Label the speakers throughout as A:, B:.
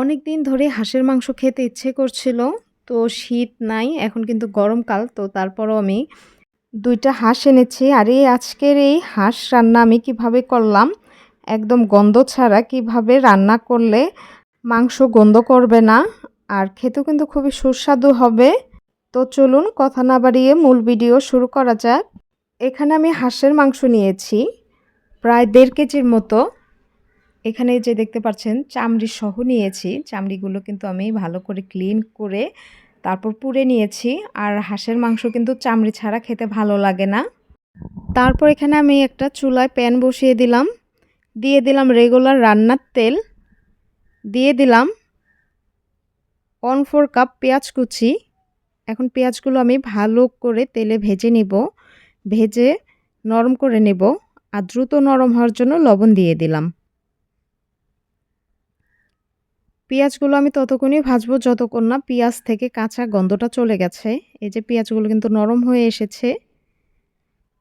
A: অনেক দিন ধরে হাঁসের মাংস খেতে ইচ্ছে করছিল, তো শীত নাই, এখন কিন্তু গরমকাল তো তারপরও আমি দুইটা হাঁস এনেছি। আর এই আজকের এই হাঁস রান্না আমি কীভাবে করলাম, একদম গন্ধ ছাড়া কীভাবে রান্না করলে মাংস গন্ধ করবে না, আর খেতেও কিন্তু খুবই সুস্বাদু হবে। তো চলুন কথা না বাড়িয়ে মূল ভিডিও শুরু করা যাক। এখানে আমি হাঁসের মাংস নিয়েছি, প্রায় দেড় কেজির মতো। এখানে যে দেখতে পাচ্ছেন, চামড়ি সহ নিয়েছি। চামড়িগুলো কিন্তু আমি ভালো করে ক্লিন করে তারপর পুড়ে নিয়েছি। আর হাঁসের মাংস কিন্তু চামড়ি ছাড়া খেতে ভালো লাগে না। তারপর এখানে আমি একটা চুলায় প্যান বসিয়ে দিলাম। দিয়ে দিলাম রেগুলার রান্নার তেল। দিয়ে দিলাম ওয়ান ফোর কাপ পেঁয়াজ কুচি। এখন পেঁয়াজগুলো আমি ভালো করে তেলে ভেজে নিব। ভেজে নরম করে নেব। আর দ্রুত নরম হওয়ার জন্য লবণ দিয়ে দিলাম। পেঁয়াজগুলো আমি ততক্ষণই ভাজবো যতক্ষণ না পেঁয়াজ থেকে কাঁচা গন্ধটা চলে গেছে। এই যে পেঁয়াজগুলো কিন্তু নরম হয়ে এসেছে।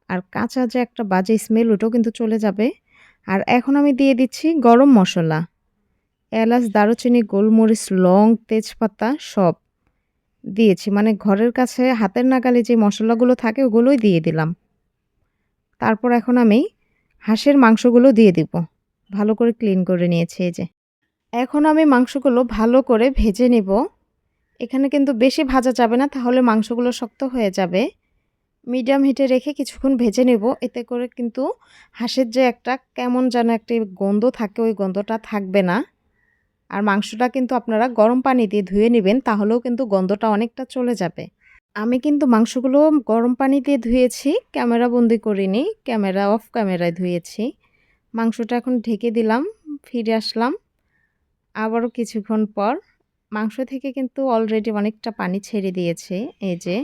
A: আর কাঁচা যে একটা বাজে স্মেল ওটাও কিন্তু চলে যাবে। আর এখন আমি দিয়ে দিচ্ছি গরম মশলা। এলাচ, দারুচিনি, গোলমরিচ, লং, তেজপাতা সব দিয়েছি। মানে ঘরের কাছে হাতের নাগালে যে মশলাগুলো থাকে, ওগুলোই দিয়ে দিলাম। তারপর এখন আমি হাঁসের মাংসগুলো দিয়ে দিব। ভালো করে ক্লিন করে নিয়েছি এই যে। এখন আমি মাংসগুলো ভালো করে ভেজে নেব। এখানে কিন্তু বেশি ভাজা যাবে না, তাহলে মাংসগুলো শক্ত হয়ে যাবে। মিডিয়াম হিটে রেখে কিছুক্ষণ ভেজে নেব, এতে করে কিন্তু হাঁসের যে একটা কেমন যেন একটি গন্ধ থাকে, ওই গন্ধটা থাকবে না। আর মাংসটা কিন্তু আপনারা গরম পানি দিয়ে ধুয়ে নেবেন, তাহলেও কিন্তু গন্ধটা অনেকটা চলে যাবে। আমি কিন্তু মাংসগুলো গরম পানি দিয়ে ধুয়েছি, ক্যামেরা বন্দি করিনি, ক্যামেরা অফ ক্যামেরায় ধুয়েছি। মাংসটা এখন ঢেকে দিলাম, ফিরে আসলাম। আবারও কিছুক্ষণ পর মাংস থেকে কিন্তু অলরেডি অনেকটা পানি ছেড়ে দিয়েছে, এই যে।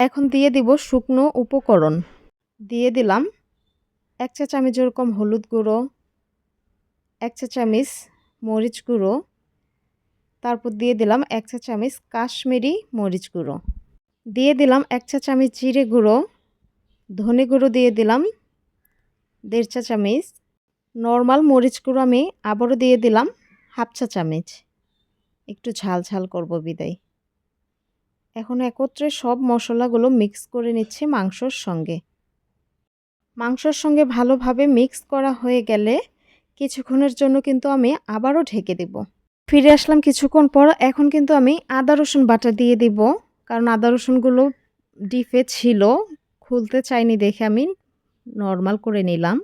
A: এখন দিয়ে দিব শুকনো উপকরণ। দিয়ে দিলাম এক চা চামচ যেরকম হলুদ গুঁড়ো, এক চা চামচ মরিচ গুঁড়ো, তারপর দিয়ে দিলাম এক চা চামচ কাশ্মীরি মরিচ গুঁড়ো। দিয়ে দিলাম এক চা চামচ জিরে গুঁড়ো, ধনে গুঁড়ো দিয়ে দিলাম, দেড় চা চামচ। নর্মাল মরিচ গুঁড়ো আমি আবারও দিয়ে দিলাম। হাফ চা চামচ। একটু ঝাল ঝাল করব বিদায়। এখন একত্রে সব মশলাগুলো মিক্স করে নিচ্ছি মাংসর সঙ্গে। মাংসর সঙ্গে ভালোভাবে মিক্স করা হয়ে গেলে কিছুক্ষণের জন্য কিন্তু আমি আবারও ঢেকে দেব। ফিরে আসলাম কিছুক্ষণ পর এখন কিন্তু আমি আদা, রসুন বাটা দিয়ে দিব। কারণ আদা, রসুনগুলো ডিপে ছিল, খুলতে চাইনি দেখে আমি নর্মাল করে নিলাম।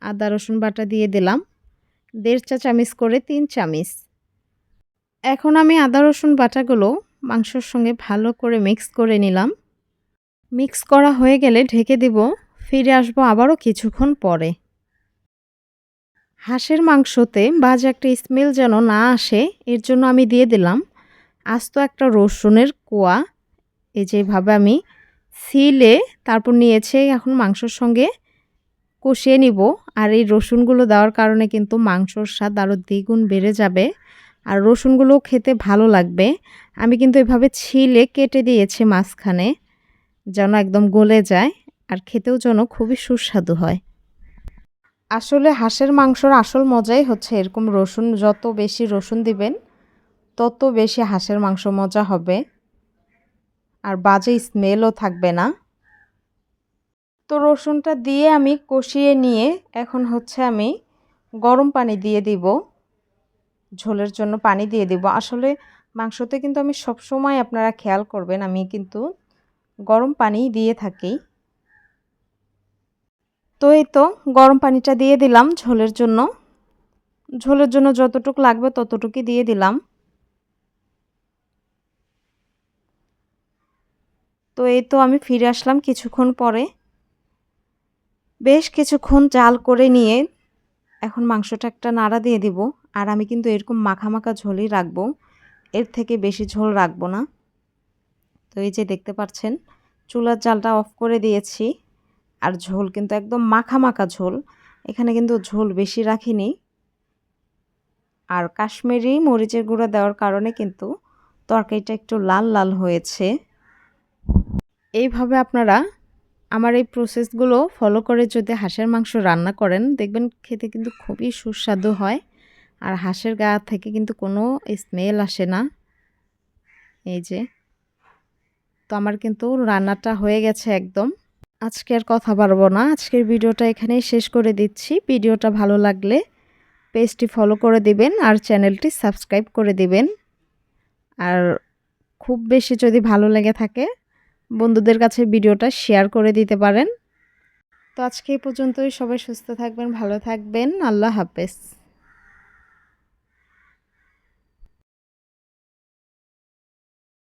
A: আদা, রসুন বাটা দিয়ে দিলাম। দেড় চা চামিচ করে তিন চামিচ। এখন আমি আদা, রসুন বাটাগুলো মাংসর সঙ্গে ভালো করে মিক্স করে নিলাম। মিক্স করা হয়ে গেলে ঢেকে দিব, ফিরে আসব আবারও কিছুক্ষণ পরে। হাঁসের মাংসতে বাজে একটা স্মেল যেন না আসে, এর জন্য আমি দিয়ে দিলাম আস্ত একটা রসুনের কোয়া। এই যেভাবে আমি সিলে তারপর নিয়েছে এখন মাংসর সঙ্গে কষিয়ে নিব। আর এই রসুনগুলো দেওয়ার কারণে কিন্তু মাংসর স্বাদ আরও দ্বিগুণ বেড়ে যাবে। আর রসুনগুলো খেতে ভালো লাগবে। আমি কিন্তু এভাবে ছিলে কেটে দিয়েছি মাঝখানে, যেন একদম গলে যায় আর খেতেও যেন খুবই সুস্বাদু হয়। আসলে হাঁসের মাংসর আসল মজাই হচ্ছে এরকম রসুন, যত বেশি রসুন দিবেন, তত বেশি হাঁসের মাংস মজা হবে। আর বাজে স্মেলও থাকবে না। তো রসুনটা দিয়ে আমি কষিয়ে নিয়ে এখন হচ্ছে আমি গরম পানি দিয়ে দিব। ঝোলের জন্য পানি দিয়ে দিব। আসলে মাংসতে কিন্তু আমি সব সময় আপনারা খেয়াল করবেন, আমি কিন্তু গরম পানি দিয়ে থাকি। তো এই তো গরম পানিটা দিয়ে দিলাম ঝোলের জন্য। ঝোলের জন্য যতটুকু লাগবে ততটুকুই দিয়ে দিলাম। তো এই তো আমি ফিরে আসলাম কিছুক্ষণ পরে। বেশ কিছুক্ষণ জাল করে নিয়ে এখন মাংসটা একটা নাড়া দিয়ে দিব। আর আমি কিন্তু এরকম মাখা মাখা ঝোলই রাখব। এর থেকে বেশি ঝোল রাখব না। তো এই যে দেখতে পাচ্ছেন, চুলার জালটা অফ করে দিয়েছি। আর ঝোল কিন্তু একদম মাখা মাখা ঝোল। এখানে কিন্তু ঝোল বেশি রাখিনি। আর কাশ্মীরি মরিচের গুঁড়া দেওয়ার কারণে কিন্তু তরকারিটা একটু লাল লাল হয়েছে। এইভাবে আপনারা আমার এই প্রসেসগুলো ফলো করে যদি হাঁসের মাংস রান্না করেন, দেখবেন খেতে কিন্তু খুবই সুস্বাদু হয়। আর হাঁসের গা থেকে কিন্তু কোনো স্মেল আসে না। এই যে। তো আমার কিন্তু রান্নাটা হয়ে গেছে একদম। আজকে আর কথা পারব না। আজকের ভিডিওটা এখানেই শেষ করে দিচ্ছি। ভিডিওটা ভালো লাগলে পেজটি ফলো করে দিবেন আর চ্যানেলটি সাবস্ক্রাইব করে দিবেন। আর খুব বেশি যদি ভালো লেগে থাকে বন্ধুদের কাছে ভিডিওটা শেয়ার করে দিতে পারেন। তো আজকে এই পর্যন্তই। সবাই সুস্থ থাকবেন, ভালো থাকবেন। আল্লাহ হাফেজ।